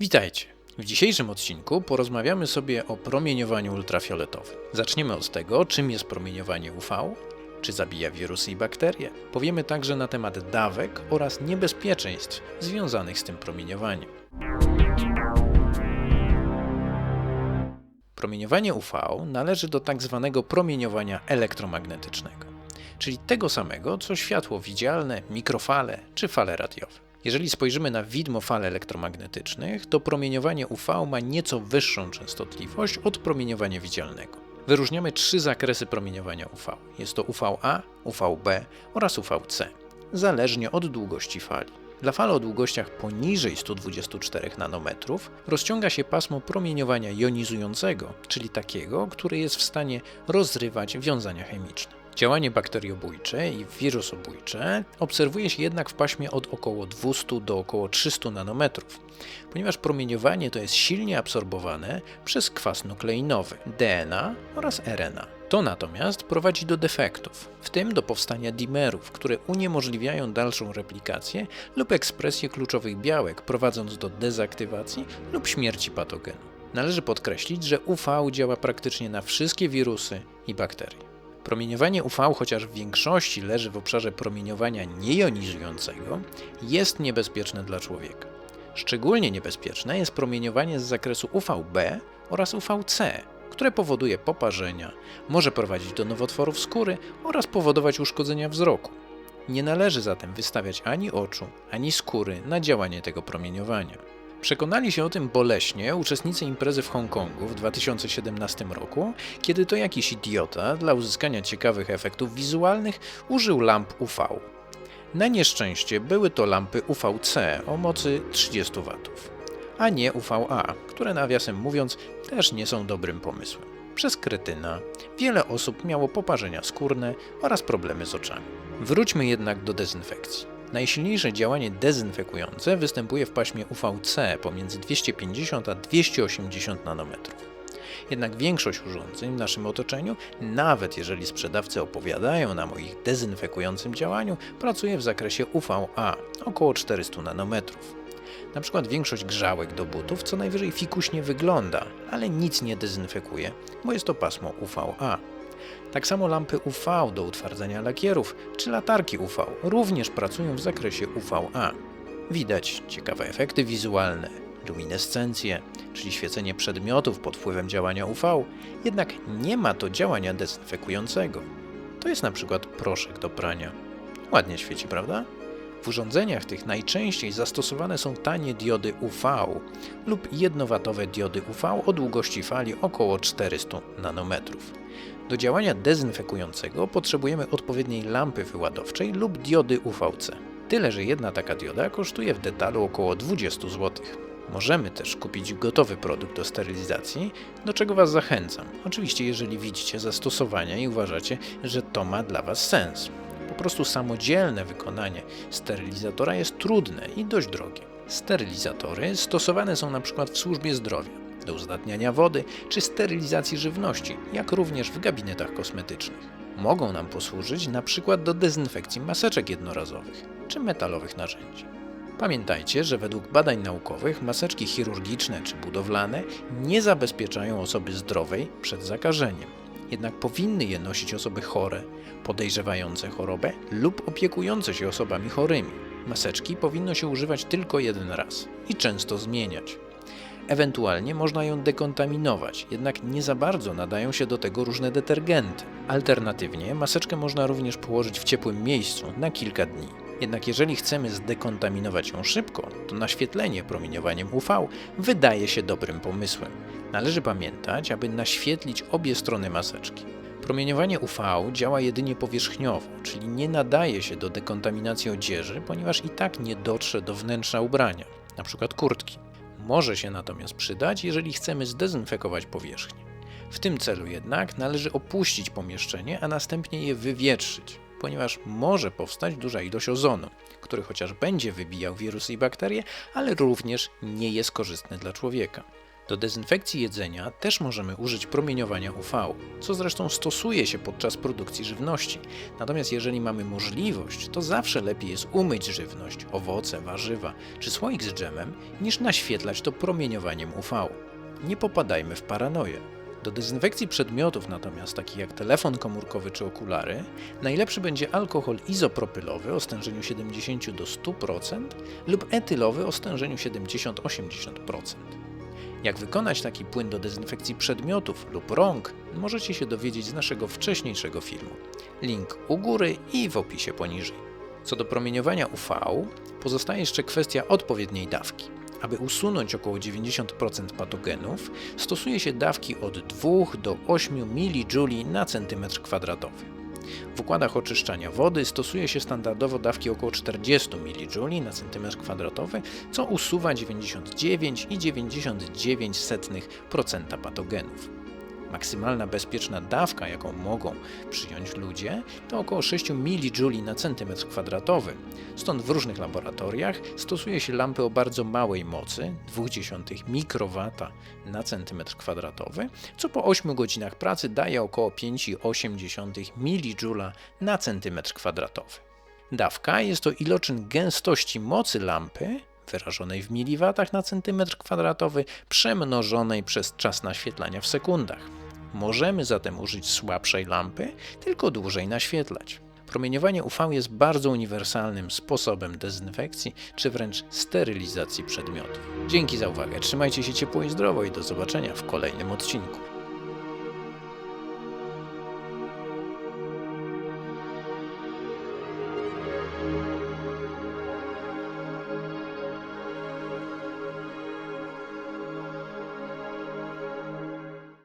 Witajcie. W dzisiejszym odcinku porozmawiamy sobie o promieniowaniu ultrafioletowym. Zaczniemy od tego, czym jest promieniowanie UV, czy zabija wirusy i bakterie. Powiemy także na temat dawek oraz niebezpieczeństw związanych z tym promieniowaniem. Promieniowanie UV należy do tak zwanego promieniowania elektromagnetycznego, czyli tego samego co światło widzialne, mikrofale czy fale radiowe. Jeżeli spojrzymy na widmo fal elektromagnetycznych, to promieniowanie UV ma nieco wyższą częstotliwość od promieniowania widzialnego. Wyróżniamy trzy zakresy promieniowania UV. Jest to UVA, UVB oraz UVC, zależnie od długości fali. Dla fal o długościach poniżej 124 nanometrów rozciąga się pasmo promieniowania jonizującego, czyli takiego, które jest w stanie rozrywać wiązania chemiczne. Działanie bakteriobójcze i wirusobójcze obserwuje się jednak w paśmie od około 200 do około 300 nanometrów, ponieważ promieniowanie to jest silnie absorbowane przez kwas nukleinowy DNA oraz RNA. To natomiast prowadzi do defektów, w tym do powstania dimerów, które uniemożliwiają dalszą replikację lub ekspresję kluczowych białek, prowadząc do dezaktywacji lub śmierci patogenu. Należy podkreślić, że UV działa praktycznie na wszystkie wirusy i bakterie. Promieniowanie UV, chociaż w większości leży w obszarze promieniowania niejonizującego, jest niebezpieczne dla człowieka. Szczególnie niebezpieczne jest promieniowanie z zakresu UVB oraz UVC, które powoduje poparzenia, może prowadzić do nowotworów skóry oraz powodować uszkodzenia wzroku. Nie należy zatem wystawiać ani oczu, ani skóry na działanie tego promieniowania. Przekonali się o tym boleśnie uczestnicy imprezy w Hongkongu w 2017 roku, kiedy to jakiś idiota dla uzyskania ciekawych efektów wizualnych użył lamp UV. Na nieszczęście były to lampy UVC o mocy 30 W, a nie UVA, które nawiasem mówiąc też nie są dobrym pomysłem. Przez kretyna wiele osób miało poparzenia skórne oraz problemy z oczami. Wróćmy jednak do dezynfekcji. Najsilniejsze działanie dezynfekujące występuje w paśmie UVC pomiędzy 250 a 280 nanometrów. Jednak większość urządzeń w naszym otoczeniu, nawet jeżeli sprzedawcy opowiadają nam o ich dezynfekującym działaniu, pracuje w zakresie UVA około 400 nanometrów. Na przykład większość grzałek do butów co najwyżej fikuśnie wygląda, ale nic nie dezynfekuje, bo jest to pasmo UVA. Tak samo lampy UV do utwardzania lakierów czy latarki UV również pracują w zakresie UVA. Widać ciekawe efekty wizualne, luminescencję, czyli świecenie przedmiotów pod wpływem działania UV, jednak nie ma to działania dezynfekującego. To jest na przykład proszek do prania. Ładnie świeci, prawda? W urządzeniach tych najczęściej zastosowane są tanie diody UV lub jednowatowe diody UV o długości fali około 400 nanometrów. Do działania dezynfekującego potrzebujemy odpowiedniej lampy wyładowczej lub diody UVC. Tyle, że jedna taka dioda kosztuje w detalu około 20 zł. Możemy też kupić gotowy produkt do sterylizacji, do czego Was zachęcam. Oczywiście, jeżeli widzicie zastosowania i uważacie, że to ma dla Was sens. Po prostu samodzielne wykonanie sterylizatora jest trudne i dość drogie. Sterylizatory stosowane są na przykład w służbie zdrowia do uzdatniania wody czy sterylizacji żywności, jak również w gabinetach kosmetycznych. Mogą nam posłużyć na przykład do dezynfekcji maseczek jednorazowych czy metalowych narzędzi. Pamiętajcie, że według badań naukowych maseczki chirurgiczne czy budowlane nie zabezpieczają osoby zdrowej przed zakażeniem. Jednak powinny je nosić osoby chore, podejrzewające chorobę lub opiekujące się osobami chorymi. Maseczki powinno się używać tylko jeden raz i często zmieniać. Ewentualnie można ją dekontaminować, jednak nie za bardzo nadają się do tego różne detergenty. Alternatywnie maseczkę można również położyć w ciepłym miejscu na kilka dni. Jednak jeżeli chcemy zdekontaminować ją szybko, to naświetlenie promieniowaniem UV wydaje się dobrym pomysłem. Należy pamiętać, aby naświetlić obie strony maseczki. Promieniowanie UV działa jedynie powierzchniowo, czyli nie nadaje się do dekontaminacji odzieży, ponieważ i tak nie dotrze do wnętrza ubrania, np. kurtki. Może się natomiast przydać, jeżeli chcemy zdezynfekować powierzchnię. W tym celu jednak należy opuścić pomieszczenie, a następnie je wywietrzyć, ponieważ może powstać duża ilość ozonu, który chociaż będzie wybijał wirusy i bakterie, ale również nie jest korzystny dla człowieka. Do dezynfekcji jedzenia też możemy użyć promieniowania UV, co zresztą stosuje się podczas produkcji żywności. Natomiast jeżeli mamy możliwość, to zawsze lepiej jest umyć żywność, owoce, warzywa czy słoik z dżemem, niż naświetlać to promieniowaniem UV. Nie popadajmy w paranoję. Do dezynfekcji przedmiotów natomiast, takich jak telefon komórkowy czy okulary, najlepszy będzie alkohol izopropylowy o stężeniu 70 do 100% lub etylowy o stężeniu 70-80%. Jak wykonać taki płyn do dezynfekcji przedmiotów lub rąk, możecie się dowiedzieć z naszego wcześniejszego filmu. Link u góry i w opisie poniżej. Co do promieniowania UV, pozostaje jeszcze kwestia odpowiedniej dawki. Aby usunąć około 90% patogenów, stosuje się dawki od 2 do 8 mJ na centymetr kwadratowy. W układach oczyszczania wody stosuje się standardowo dawki około 40 mJ na centymetr kwadratowy, co usuwa 99,99% patogenów. Maksymalna bezpieczna dawka, jaką mogą przyjąć ludzie, to około 6 mJ na centymetr kwadratowy. Stąd w różnych laboratoriach stosuje się lampy o bardzo małej mocy, 0,2 mikrowata na centymetr kwadratowy, co po 8 godzinach pracy daje około 5,8 mJ na centymetr kwadratowy. Dawka jest to iloczyn gęstości mocy lampy wyrażonej w miliwatach na centymetr kwadratowy, przemnożonej przez czas naświetlania w sekundach. Możemy zatem użyć słabszej lampy, tylko dłużej naświetlać. Promieniowanie UV jest bardzo uniwersalnym sposobem dezynfekcji czy wręcz sterylizacji przedmiotów. Dzięki za uwagę, trzymajcie się ciepło i zdrowo i do zobaczenia w kolejnym odcinku.